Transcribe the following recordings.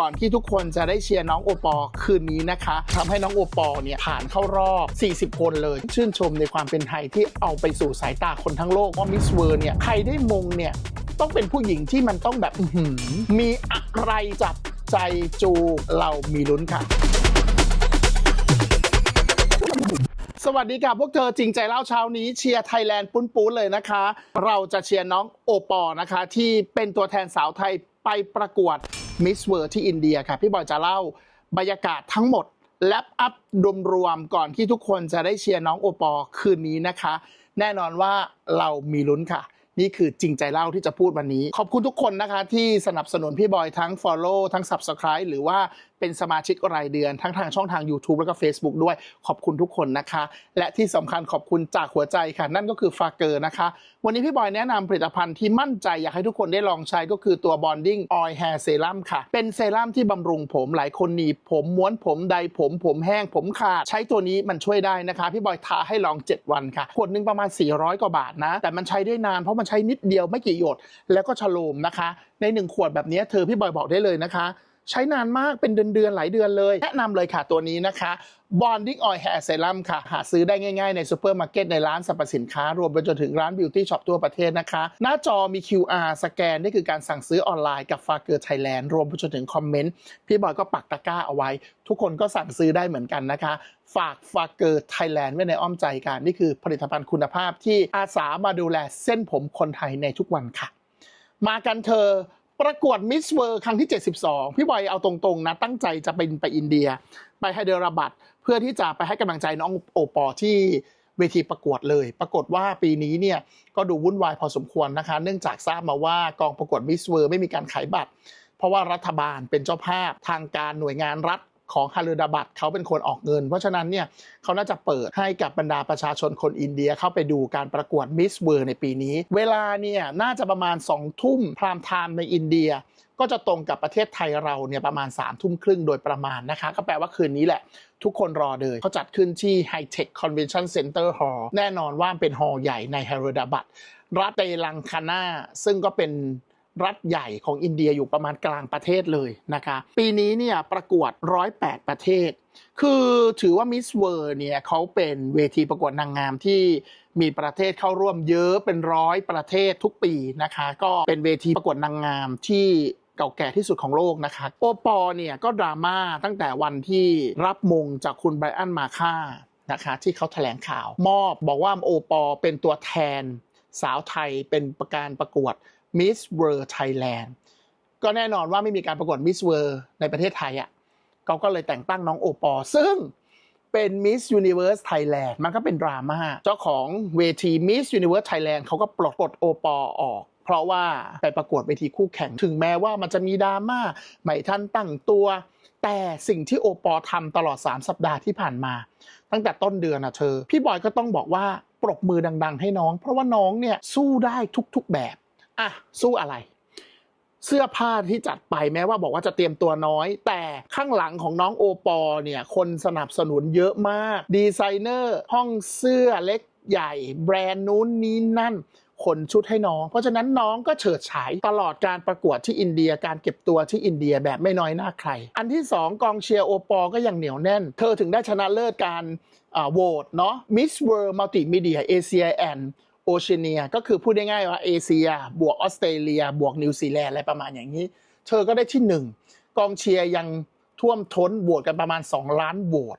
ก่อนที่ทุกคนจะได้เชียร์น้องโอปอล์คืนนี้นะคะทำให้น้องโอปอล์เนี่ยผ่านเข้ารอบ 40 คนเลย ชื่นชมในความเป็นไทยที่เอาไปสู่สายตาคนทั้งโลกว่ามิสเวิร์เนี่ยใครได้มงเนี่ยต้องเป็นผู้หญิงที่มันต้องแบบมีอะไรจับใจจูเรามีลุ้นค่ะสวัสดีค่ะพวกเธอจริงใจเล่าเช้านี้เชียร์ไทยแลนด์ปุ้นๆเลยนะคะ เราจะเชียร์น้องโอปอล์นะคะ ที่เป็นตัวแทนสาวไทยไปประกวด มิสเวิร์ที่อินเดียค่ะพี่บอยจะเล่าบรรยากาศทั้งหมดแลปอัพรวมๆก่อนที่ทุกคนจะได้เชียร์น้องโอปอคืนนี้นะคะ แน่นอนว่าเรามีลุ้นค่ะ นี่คือจริงใจเล่าที่จะพูดวันนี้ ขอบคุณทุกคนนะคะ ที่สนับสนุนพี่บอยทั้ง Follow ทั้ง Subscribe หรือว่า เป็นสมาชิกรายเดือนทั้งทางช่องทาง YouTube แล้วก็ Facebook ด้วยขอบคุณทุกคนนะคะ และที่สำคัญขอบคุณจากหัวใจค่ะ นั่นก็คือฟาเกอร์นะคะ วันนี้พี่บอยแนะนำผลิตภัณฑ์ที่มั่นใจอยากให้ทุกคนได้ลองใช้ก็คือตัว Bonding Oil Hair Serum ค่ะ เป็นเซรั่มที่บำรุงผมหลายคนหนีผมม้วนผมใดผมผมแห้งผมขาดใช้ตัวนี้มันช่วยได้นะคะ พี่บอยทาให้ลอง 7 วันค่ะขวดหนึงประมาณ 400 กว่าบาทนะ แต่มันใช้ได้นานเพราะมันใช้นิดเดียวไม่กี่หยด แล้วก็ฉโลมนะคะ ใน 1 ขวดแบบนี้เธอพี่บอยบอกได้เลยนะคะ ใช้นานมากเป็นเดือนเดือนๆหลายเดือนเลย แนะนำเลยค่ะตัวนี้นะคะ Bonding Oil Hair Serum ค่ะ หาซื้อได้ง่าย ๆ ในซูเปอร์มาร์เก็ตในร้านสรรพสินค้า รวมไปจนถึงร้านบิวตี้ช็อปทั่วประเทศนะคะ หน้าจอมี QR สแกน นี่คือการสั่งซื้อออนไลน์กับฟาเกอร์ไทยแลนด์รวมไปจนถึงคอมเมนต์ พี่บอยก็ปักตะกร้าเอาไว้ ทุกคนก็สั่งซื้อได้เหมือนกันนะคะ ฝากฟาเกอร์ไทยแลนด์ไว้ในอ้อมใจกันนี่คือผลิตภัณฑ์คุณภาพที่อาสามาดูแลเส้นผมคนไทยในทุกวันค่ะ มากันเธอ ประกวดมิสเวิร์ครั้งที่ 72 พี่บอยเอาตรงๆนะ ตั้งใจจะเป็นไปอินเดีย ไปไฮเดรบัดเพื่อที่จะไปให้กำลังใจน้องโอปอลที่เวทีประกวดเลย ปรากฏว่าปีนี้เนี่ยก็ดูวุ่นวายพอสมควรนะคะ เนื่องจากทราบมาว่ากองประกวดมิสเวิร์ไม่มีการขายบัตร เพราะว่ารัฐบาลเป็นเจ้าภาพทางการหน่วยงานรัฐ ของฮารุดาบัตเขาเป็นคนออกเงิน เพราะฉะนั้นเนี่ยเขาน่าจะเปิดให้กับบรรดาประชาชนคนอินเดียเข้าไปดูการประกวดมิสเวิร์ในปีนี้ เวลาเนี่ยน่าจะประมาณ2ทุ่มพรามไทม์ในอินเดีย ก็จะตรงกับประเทศไทยเราเนี่ยประมาณ3ามทุ่มครึ่งโดยประมาณนะคะ ก็แปลว่าคืนนี้แหละทุกคนรอเลยเขาจัดขึ้นที่ High Tech Convention Center Hall แน่นอนว่าเป็นฮอลล์ใหญ่ในฮารดาบัตรัฐเตลังคานาซึ่งก็เป็น รัฐใหญ่ของอินเดียอยู่ประมาณกลางประเทศเลยนะคะ ปีนี้เนี่ยประกวด 108 ประเทศ คือถือว่ามิสเวิร์เนี่ยเขาเป็นเวทีประกวดนางงามที่มีประเทศเข้าร่วมเยอะเป็นร้อยประเทศทุกปีนะคะ ก็เป็นเวทีประกวดนางงามที่เก่าแก่ที่สุดของโลกนะคะโอปอเนี่ยก็ดราม่าตั้งแต่วันที่รับมงจากคุณไบรอันมาค่านะคะที่เขาแถลงข่าว มอบบอกว่าโอปอเป็นตัวแทนสาวไทยเป็นประการประกวด Miss World Thailand ก็แน่นอนว่าไม่มีการประกวด Miss World ในประเทศไทยอะเขาก็เลยแต่งตั้งน้องโอปอ ซึ่งเป็น Miss Universe Thailand มันก็เป็นดราม่า เจ้าของเวที Miss Universe Thailand เขาก็ปลดปลดโอปอออก เพราะว่าไปประกวดเวทีคู่แข่ง ถึงแม้ว่ามันจะมีดราม่าไม่ทันตั้งตัว แต่สิ่งที่โอปอทำตลอด 3 สัปดาห์ที่ผ่านมา ตั้งแต่ต้นเดือนนะเธอ พี่บอยก็ต้องบอกว่าปรบมือดัง ๆ ให้น้อง เพราะว่าน้องเนี่ยสู้ได้ทุก ๆแบบ อะสู้อะไร เสื้อผ้าที่จัดไปแม้ว่าบอกว่าจะเตรียมตัวน้อย แต่ข้างหลังของน้องโอปอล์เนี่ยคนสนับสนุนเยอะมาก ดีไซเนอร์ห้องเสื้อเล็กใหญ่ แบรนด์นู้นนี้นั่นขนชุดให้น้อง เพราะฉะนั้นน้องก็เฉิดฉายตลอดการประกวดที่อินเดียการเก็บตัวที่อินเดียแบบไม่น้อยหน้าใคร อันที่สองกองเชียร์โอปอล์ก็ยังเหนียวแน่น เธอถึงได้ชนะเลิศการโหวตเนาะ Miss World Multimedia Asia and โอเชียเนียก็คือพูดง่ายๆว่าเอเชีย บวกออสเตรเลีย บวกนิวซีแลนด์อะไรประมาณอย่างนี้ เธอก็ได้ที่หนึ่งกองเชียร์ยังท่วมท้นโหวตกันประมาณ 2 ล้านโหวต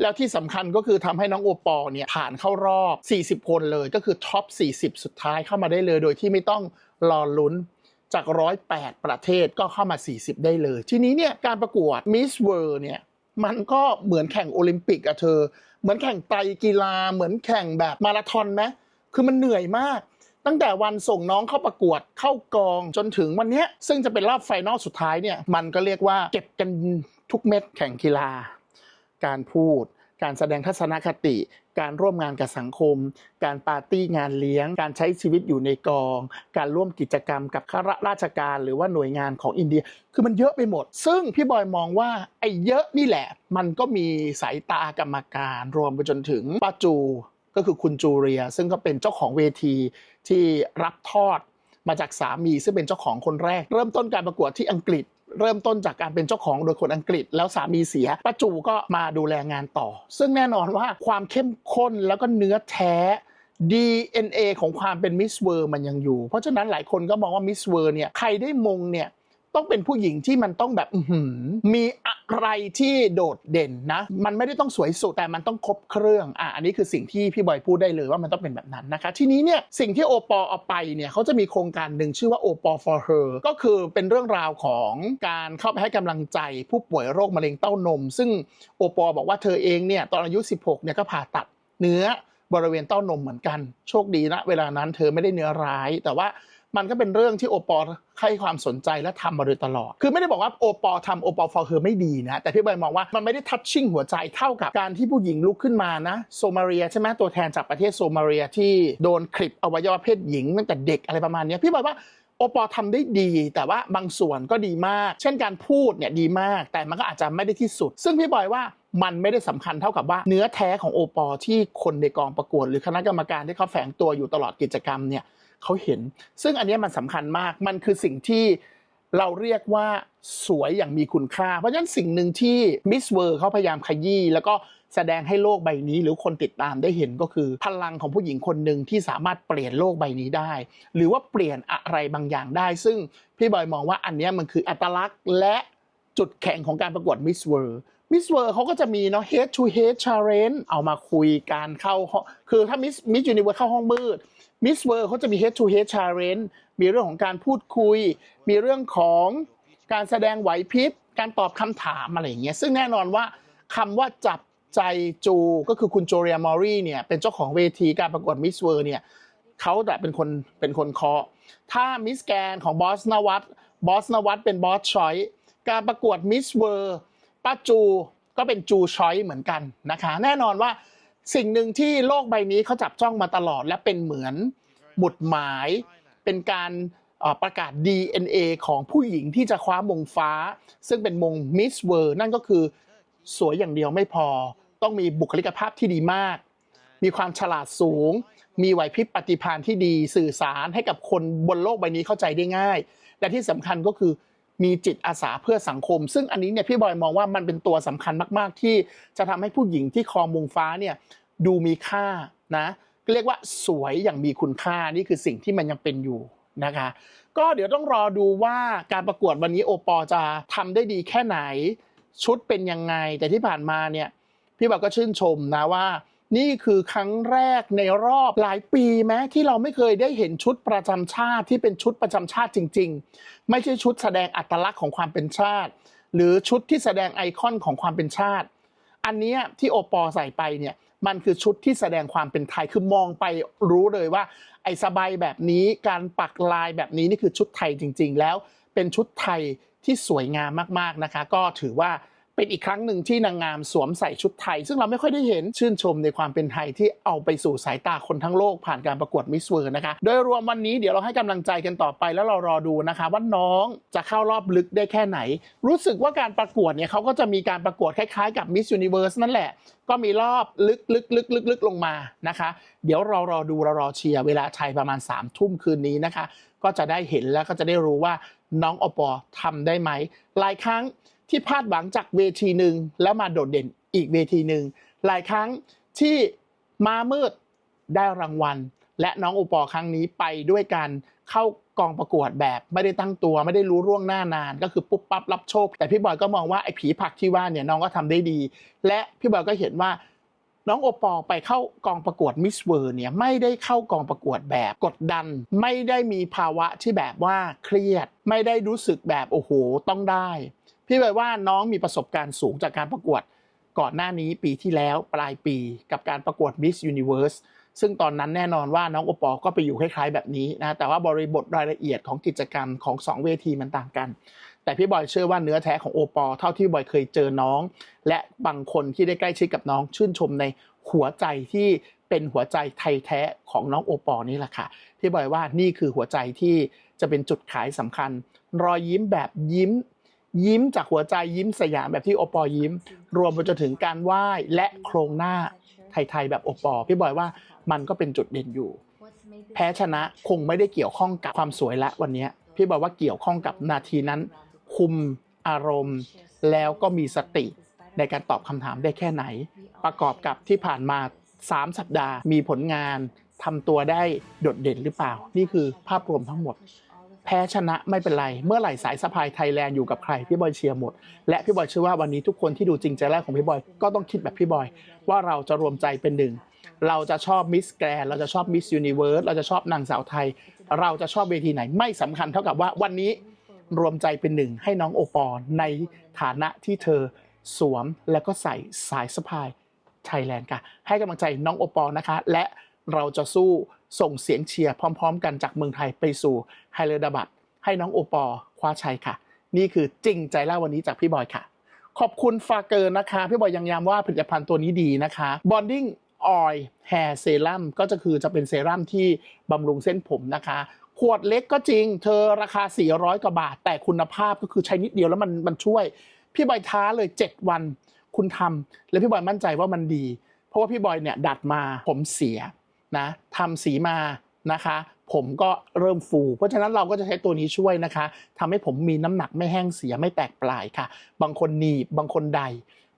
แล้วที่สำคัญก็คือทำให้น้องโอปอล์เนี่ยผ่านเข้ารอบ 40 คนเลยก็คือท็อป 40 สุดท้ายเข้ามาได้เลย โดยที่ไม่ต้องรอลุ้นจาก 108 ประเทศก็เข้ามา 40 ได้เลย ทีนี้เนี่ยการประกวด Miss World เนี่ยมันก็เหมือนแข่งโอลิมปิกอะเธอ เหมือนแข่งไตรกีฬาเหมือนแข่งแบบมาราธอนไหม คือมันเหนื่อยมาก ตั้งแต่วันส่งน้องเข้าประกวดเข้ากองจนถึงวันนี้ซึ่งจะเป็นรอบไฟนอลสุดท้ายเนี่ยมันก็เรียกว่าเก็บกันทุกเม็ดแข่งกีฬา การพูด การแสดงทัศนคติ การร่วมงานกับสังคม การปาร์ตี้งานเลี้ยง การใช้ชีวิตอยู่ในกอง การร่วมกิจกรรมกับข้าราชการ หรือว่าหน่วยงานของอินเดีย คือมันเยอะไปหมด ซึ่งพี่บอยมองว่าไอ้เยอะนี่แหละ มันก็มีสายตากรรมการ รวมไปจนถึงป้าจู ก็คือคุณจูเรีย ซึ่งก็เป็นเจ้าของเวทีที่รับทอดมาจากสามี ซึ่งเป็นเจ้าของคนแรก เริ่มต้นการประกวดที่อังกฤษ เริ่มต้นจากการเป็นเจ้าของโดยคนอังกฤษ แล้วสามีเสียป้าจูก็มาดูแลงานต่อ ซึ่งแน่นอนว่าความเข้มข้นแล้วก็เนื้อแท้ DNA ของความเป็นมิสเวอร์มันยังอยู่ เพราะฉะนั้นหลายคนก็มองว่ามิสเวอร์เนี่ยใครได้มงเนี่ย ต้องเป็นผู้หญิงที่มันต้องแบบมีอะไรที่โดดเด่นนะ มันไม่ได้ต้องสวยสุดแต่มันต้องครบเครื่องอะอันนี้คือสิ่งที่พี่บอยพูดได้เลยว่ามันต้องเป็นแบบนั้นนะคะ ทีนี้เนี่ยสิ่งที่โอปอเอาไปเนี่ยเขาจะมีโครงการหนึ่งชื่อว่าโอปอ for her ก็คือเป็นเรื่องราวของการเข้าไปให้กำลังใจผู้ป่วยโรคมะเร็งเต้านม ซึ่งโอปอบอกว่าเธอเองเนี่ยตอนอายุ 16เนี่ยก็ผ่าตัดเนื้อบริเวณเต้านมเหมือนกัน โชคดีนะ เวลานั้นเธอไม่ได้เนื้อร้าย แต่ว่า มันก็เป็นเรื่องที่โอปอให้ความสนใจและทำมาโดยตลอด คือไม่ได้บอกว่าโอปอทำโอปอฟอร์เธอไม่ดีนะ แต่พี่ใบมองว่ามันไม่ได้ทัชชิ่งหัวใจเท่ากับการที่ผู้หญิงลุกขึ้นมานะ โซมาเรียใช่ไหมตัวแทนจากประเทศโซมาเรียที่โดนคลิปอวัยวะเพศหญิงตั้งแต่เด็กอะไรประมาณนี้พี่บอกว่าโอปอทำได้ดี แต่ว่าบางส่วนก็ดีมาก เช่นการพูดเนี่ยดีมาก แต่มันก็อาจจะไม่ได้ที่สุด ซึ่งพี่บอยว่ามันไม่ได้สำคัญเท่ากับว่าเนื้อแท้ของโอปอที่คนในกองประกวด หรือคณะกรรมการที่เขาแฝงตัวอยู่ตลอดกิจกรรมเนี่ย เขาเห็น ซึ่งอันนี้มันสำคัญมากมันคือสิ่งที่เราเรียกว่าสวยอย่างมีคุณค่า เพราะฉะนั้นสิ่งหนึ่งที่มิสเวอร์เขาพยายามขยี้แล้วก็แสดงให้โลกใบนี้ หรือคนติดตามได้เห็นก็คือ พลังของผู้หญิงคนหนึ่งที่สามารถเปลี่ยนโลกใบนี้ได้ หรือว่าเปลี่ยนอะไรบางอย่างได้ ซึ่งพี่บอยมองว่าอันนี้มันคืออัตลักษณ์และจุดแข็งของการประกวดมิสเวิร์มิสเวิร์เขาก็จะมีเนาะ head to head challenge เอามาคุยการเข้า คือถ้ามิสมิสยูนิเวิร์เข้าห้องมืด มิสเวิร์เขาจะมี head to head challenge มีเรื่องของการพูดคุย มีเรื่องของการแสดงไหวพริบ การตอบคำถามอะไรอย่างเงี้ยซึ่งแน่นอนว่าคำว่าจับใจจูก็คือคุณโจเรียมอรี่เนี่ยเป็นเจ้าของเวทีการประกวดมิสเวิร์เนี่ยเขาแต่เป็นคนเป็นคนเคาะถ้ามิสแกนของบอสนวัตบอสนวัตเป็นบอสชอยการประกวดมิสเวิร์ป้าจูก็เป็นจูชอยเหมือนกันนะคะ แน่นอนว่า สิ่งหนึ่งที่โลกใบนี้เขาจับจ้องมาตลอด และเป็นเหมือนหมุดหมาย เป็นการประกาศ DNA ของผู้หญิงที่จะคว้ามงฟ้า ซึ่งเป็นมงมิสเวิร์นั่นก็คือสวยอย่างเดียวไม่พอ ต้องมีบุคลิกภาพที่ดีมาก มีความฉลาดสูง มีไหวพริบปฏิภาณที่ดีสื่อสารให้กับคนบนโลกใบนี้เข้าใจได้ง่าย และที่สำคัญก็คือ มีจิตอาสาเพื่อสังคม ซึ่งอันนี้เนี่ยพี่บอยมองว่ามันเป็นตัวสำคัญมาก ๆ ที่จะทำให้ผู้หญิงที่ครองมงฟ้าเนี่ยดูมีค่านะเรียกว่าสวยอย่างมีคุณค่านี่คือสิ่งที่มันยังเป็นอยู่นะคะ ก็เดี๋ยวต้องรอดูว่าการประกวดวันนี้โอปอจะทำได้ดีแค่ไหน ชุดเป็นยังไง แต่ที่ผ่านมาเนี่ยพี่บอกก็ชื่นชมนะว่า นี่คือครั้งแรกในรอบหลายปีแม้ที่เราไม่เคยได้เห็นชุดประจำชาติที่เป็นชุดประจำชาติจริง ๆ ไม่ใช่ชุดแสดงอัตลักษณ์ของความเป็นชาติ หรือชุดที่แสดงไอคอนของความเป็นชาติ อันนี้ที่โอปอใส่ไปเนี่ยมันคือชุดที่แสดงความเป็นไทย คือมองไปรู้เลยว่า ไอ้สบายแบบนี้ การปักลายแบบนี้นี่คือชุดไทยจริง ๆ แล้วเป็นชุดไทยที่สวยงามมากๆนะคะ ก็ถือว่า เป็นอีกครั้งหนึ่งที่นางงามสวมใส่ชุดไทย ซึ่งเราไม่ค่อยได้เห็นชื่นชมในความเป็นไทยที่เอาไปสู่สายตาคนทั้งโลกผ่านการประกวดมิสเวิร์นะคะ โดยรวมวันนี้เดี๋ยวเราให้กำลังใจกันต่อไปแล้วเรารอดูนะคะว่าน้องจะเข้ารอบลึกได้แค่ไหน รู้สึกว่าการประกวดเนี่ยเขาก็จะมีการประกวดคล้ายๆกับมิส s u นิเวิร์สนั่นแหละ ก็มีรอบลึกลึกลึกลึกลึกลงมานะคะ เดี๋ยวเรารอดูเรารอเชียร์เวลาไทยประมาณ3ามทุ่มคืนนี้นะคะ ก็จะได้เห็นแล้วก็จะได้รู้ว่าน้องอปอทำได้ไหมหลายครั้ง ที่พลาดหวังจากเวทีหนึ่งแล้วมาโดดเด่นอีกเวทีหนึ่งหลายครั้งที่มามืดได้รางวัล และน้องโอปอครั้งนี้ไปด้วยการเข้ากองประกวดแบบไม่ได้ตั้งตัวไม่ได้รู้ร่วงหน้านาน ก็คือปุ๊บปั๊บรับโชค แต่พี่บอยก็มองว่าไอ้ผีผักที่ว่าเนี่ยน้องก็ทำได้ดี และพี่บอยก็เห็นว่าน้องโอปอไปเข้ากองประกวดมิสเวอร์เนี่ยไม่ได้เข้ากองประกวดแบบกดดัน ไม่ได้มีภาวะที่แบบว่าเครียด ไม่ได้รู้สึกแบบโอ้โหต้องได้ พี่บอกว่าน้องมีประสบการณ์สูงจากการประกวดก่อนหน้านี้ปีที่แล้วปลายปีกับการประกวด Miss Universe ซึ่งตอนนั้นแน่นอนว่าน้องโอปอล์ก็ไปอยู่คล้ายๆแบบนี้นะแต่ว่าบริบทรายละเอียดของกิจกรรมของสองเวทีมันต่างกัน แต่พี่บอยเชื่อว่าเนื้อแท้ของโอปอล์เท่าที่บอยเคยเจอน้อง และบางคนที่ได้ใกล้ชิดกับน้องชื่นชมในหัวใจที่เป็นหัวใจไทยแท้ของน้องโอปอล์นี่แหละค่ะพี่บอยว่านี่คือหัวใจที่จะเป็นจุดขายสำคัญ รอยยิ้มแบบยิ้ม ยิ้มจากหัวใจยิ้มสยามแบบที่โอปอล์ยิ้ม รวมไปจนถึงการไหว้และโครงหน้าไทยๆแบบโอปอล์พี่บอยว่ามันก็เป็นจุดเด่นอยู่ แพ้ชนะคงไม่ได้เกี่ยวข้องกับความสวยละวันนี้พี่บอกว่าเกี่ยวข้องกับนาทีนั้น คุมอารมณ์ แล้วก็มีสติในการตอบคำถามได้แค่ไหน ประกอบกับที่ผ่านมา 3 สัปดาห์มีผลงานทำตัวได้โดดเด่นหรือเปล่า นี่คือภาพรวมทั้งหมด แพ้ชนะไม่เป็นไร เมื่อไหร่สายสะพายไทยแลนด์อยู่กับใครพี่บอยเชียร์หมด และพี่บอยเชื่อว่าวันนี้ทุกคนที่ดูจริงใจแรกของพี่บอยก็ต้องคิดแบบพี่บอย ว่าเราจะรวมใจเป็นหนึ่งเราจะชอบมิสแกรนเราจะชอบมิสยูนิเวิร์สเราจะชอบนางสาวไทย เราจะชอบเวทีไหนไม่สำคัญเท่ากับว่าวันนี้รวมใจเป็นหนึ่งให้น้องโอปอลในฐานะที่เธอสวมแล้วก็ใส่สายสะพายไทยแลนด์ค่ะ ให้กำลังใจน้องโอปอลนะคะ และเราจะสู้ ส่งเสียงเชียร์พร้อม ๆ กันจากเมืองไทยไปสู่ไฮเลอร์ดาบัตให้น้องโอปอล์คว้าชัยค่ะ นี่คือจริงใจเล่าวันนี้จากพี่บอยค่ะ ขอบคุณฟาเกอร์นะคะ พี่บอยยังย้ำว่าผลิตภัณฑ์ตัวนี้ดีนะคะ Bonding Oil Hair Serum ก็จะคือจะเป็นเซรั่มที่บำรุงเส้นผมนะคะ ขวดเล็กก็จริง เธอราคา 400 กว่าบาท แต่คุณภาพก็คือใช้นิดเดียวแล้วมันมันช่วย พี่บอยท้าเลย 7 วัน คุณทำแล้วพี่บอยมั่นใจว่ามันดี เพราะว่าพี่บอยเนี่ยดัดมาผมเสีย นะทำสีมานะคะ ผมก็เริ่มฟู เพราะฉะนั้นเราก็จะใช้ตัวนี้ช่วยนะคะทำให้ผมมีน้ำหนักไม่แห้งเสียไม่แตกปลายค่ะ บางคนหนีบบางคนใด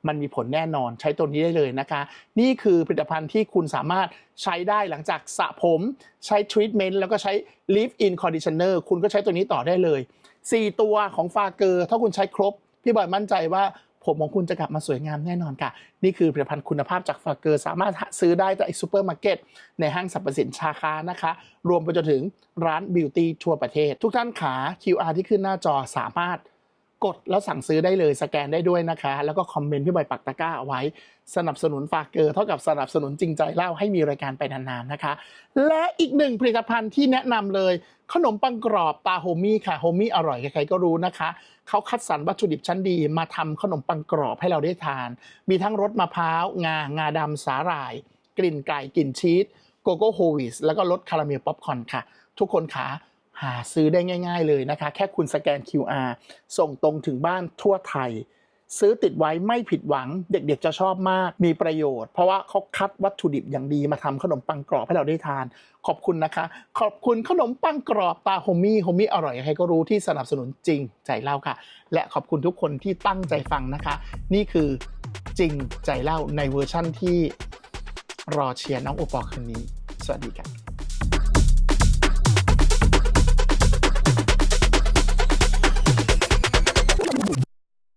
มันมีผลแน่นอนใช้ตัวนี้ได้เลยนะคะ นี่คือผลิตภัณฑ์ที่คุณสามารถใช้ได้หลังจากสระผมใช้ทรีทเมนต์แล้วก็ใช้ Leave In Conditioner คุณก็ใช้ตัวนี้ต่อได้เลย 4 ตัวของฟาเกอร์ถ้าคุณใช้ครบ พี่บอยมั่นใจว่า ผมของคุณจะกลับมาสวยงามแน่นอนค่ะ นี่คือผลิตภัณฑ์คุณภาพจากฟาเกอร์สามารถซื้อได้จากซูเปอร์มาร์เก็ตในห้างสรรพสินค้านะคะ รวมไปจนถึงร้านบิวตี้ทั่วประเทศ ทุกท่านขา QR ที่ขึ้นหน้าจอสามารถ กดแล้วสั่งซื้อได้เลยสแกนได้ด้วยนะคะ แล้วก็คอมเมนต์พี่บอยปักตะกร้าเอาไว้ สนับสนุนฝากเกอร์เท่ากับสนับสนุนจริงใจเล่าให้มีรายการไปนานๆนะคะ และอีกหนึ่งผลิตภัณฑ์ที่แนะนำเลย ขนมปังกรอบตาโฮมี่ค่ะโฮมี่อร่อยใครๆก็รู้นะคะเขาคัดสรรวัตถุดิบชั้นดีมาทำขนมปังกรอบให้เราได้ทาน มีทั้งรสมะพร้าวงางาดำสาหร่าย กลิ่นไก่กลิ่นชีสโกโก้โฮวิสแล้วก็รสคาราเมลป๊อปคอร์นค่ะ ทุกคนขา หาซื้อได้ง่าย ๆ เลยนะคะ แค่คุณสแกน QR ส่งตรงถึงบ้านทั่วไทย ซื้อติดไว้ไม่ผิดหวังเด็กๆจะชอบมากมีประโยชน์ เพราะว่าเขาคัดวัตถุดิบอย่างดีมาทำขนมปังกรอบให้เราได้ทาน ขอบคุณนะคะ ขอบคุณขนมปังกรอบตาโฮมี่โฮมี่อร่อยใครก็รู้ที่สนับสนุนจริงใจเล่าค่ะ และขอบคุณทุกคนที่ตั้งใจฟังนะคะ นี่คือจริงใจเล่าในเวอร์ชั่นที่รอเชียร์น้องโอปอลคืนนี้ สวัสดีครับ